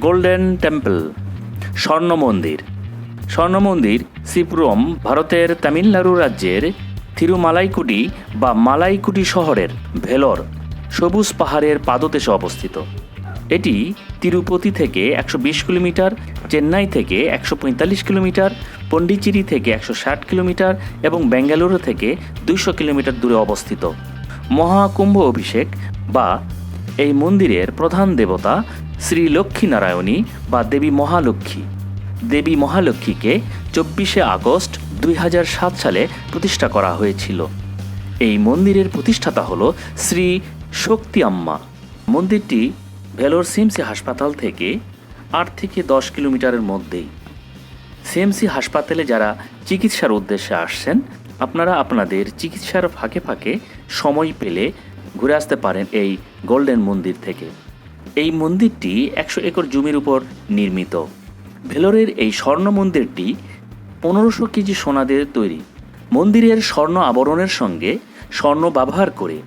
Golden temple স্বর্ণ মন্দির স্বর্ণ মন্দির সিপুরম ভারতের তামিলনাড়ু রাজ্যের থিরুমালাইকুটি বা মালাইকুটি শহরের ভেলোর সবুজ পাহাড়ের পাদদেশে অবস্থিত। এটি তিরুপতি থেকে একশো বিশ কিলোমিটার, চেন্নাই থেকে একশো পঁয়তাল্লিশ কিলোমিটার, পন্ডিচেরি থেকে একশো ষাট কিলোমিটার এবং বেঙ্গালুরু থেকে দুইশো কিলোমিটার দূরে অবস্থিত। মহাকুম্ভ অভিষেক বা এই মন্দিরের প্রধান দেবতা শ্রী লক্ষ্মীনারায়ণী বা দেবী মহালক্ষ্মী। দেবী মহালক্ষ্মীকে চব্বিশে আগস্ট দুই সাত সালে প্রতিষ্ঠা করা হয়েছিল। এই মন্দিরের প্রতিষ্ঠাতা হল শ্রী শক্তি আম্মা। মন্দিরটি ভেলোর সিমসি হাসপাতাল থেকে আট থেকে দশ কিলোমিটারের মধ্যেই। সিএমসি হাসপাতালে যারা চিকিৎসার উদ্দেশ্যে আসছেন, আপনারা আপনাদের চিকিৎসার ফাঁকে ফাঁকে সময় পেলে ঘুরে আসতে পারেন এই গোল্ডেন মন্দির থেকে। এই মন্দিরটি একশো একর জমির উপর নির্মিত। ভেলোরের এই স্বর্ণ মন্দিরটি পনেরোশো কেজি সোনা দিয়ে তৈরি। মন্দিরের স্বর্ণ আবরণের সঙ্গে স্বর্ণ ব্যবহার করে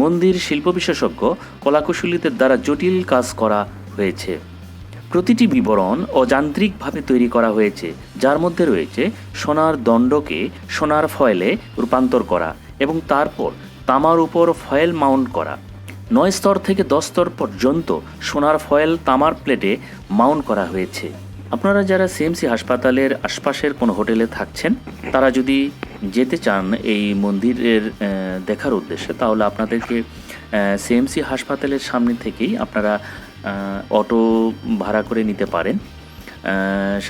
মন্দির শিল্প বিশেষজ্ঞ কলাকুশলীদের দ্বারা জটিল কাজ করা হয়েছে। প্রতিটি বিবরণ ও যান্ত্রিকভাবে তৈরি করা হয়েছে, যার মধ্যে রয়েছে সোনার দণ্ডকে সোনার ফয়েলে রূপান্তর করা এবং তারপর তামার উপর ফয়েল মাউন্ট করা। নয় স্তর থেকে দশ স্তর পর্যন্ত সোনার ফয়েল তামার প্লেটে মাউন্ট করা হয়েছে। আপনারা যারা সিএমসি হাসপাতালের আশপাশের কোনো হোটেলে থাকছেন, তারা যদি যেতে চান এই মন্দিরের দেখার উদ্দেশ্যে, তাহলে আপনাদেরকে সিএমসি হাসপাতালের সামনে থেকেই আপনারা অটো ভাড়া করে নিতে পারেন।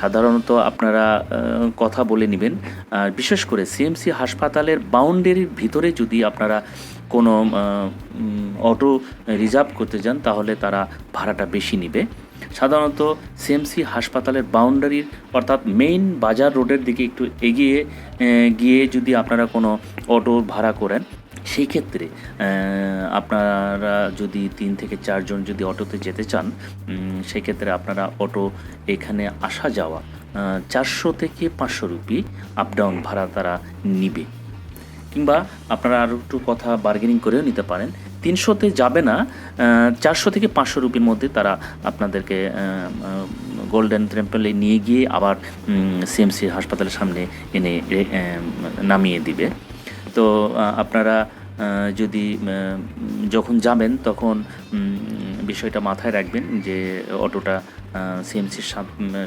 সাধারণত আপনারা কথা বলে নেবেন। বিশেষ করে সিএমসি হাসপাতালের বাউন্ডারির ভিতরে যদি আপনারা কোনো অটো রিজার্ভ করতে যান, তাহলে তারা ভাড়াটা বেশি নেবে। সাধারণত সিএমসি হাসপাতালের বাউন্ডারির অর্থাৎ মেইন বাজার রোডের দিকে একটু এগিয়ে গিয়ে যদি আপনারা কোনো অটো ভাড়া করেন, সেই ক্ষেত্রে আপনারা যদি তিন থেকে চারজন যদি অটোতে যেতে চান সেক্ষেত্রে আপনারা অটো এখানে আসা যাওয়া চারশো থেকে পাঁচশো রুপি আপ ডাউন ভাড়া তারা নিবে। কিংবা আপনারা আরও একটু কথা বার্গেনিং করেও নিতে পারেন। তিনশোতে যাবে না চারশো থেকে পাঁচশো রুপির মধ্যে তারা আপনাদেরকে গোল্ডেন টেম্পলে নিয়ে গিয়ে আবার সিএমসি হাসপাতালের সামনে এনে নামিয়ে দিবে। তো আপনারা যদি যখন যাবেন তখন বিষয়টা মাথায় রাখবেন যে অটোটা সিএমসির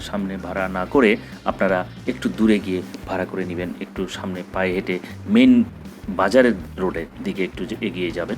সামনে ভাড়া না করে আপনারা একটু দূরে গিয়ে ভাড়া করে নেবেন, একটু সামনে পায়ে হেঁটে। মেন বাজারের রোডের দিকে একটু এগিয়ে যাবেন।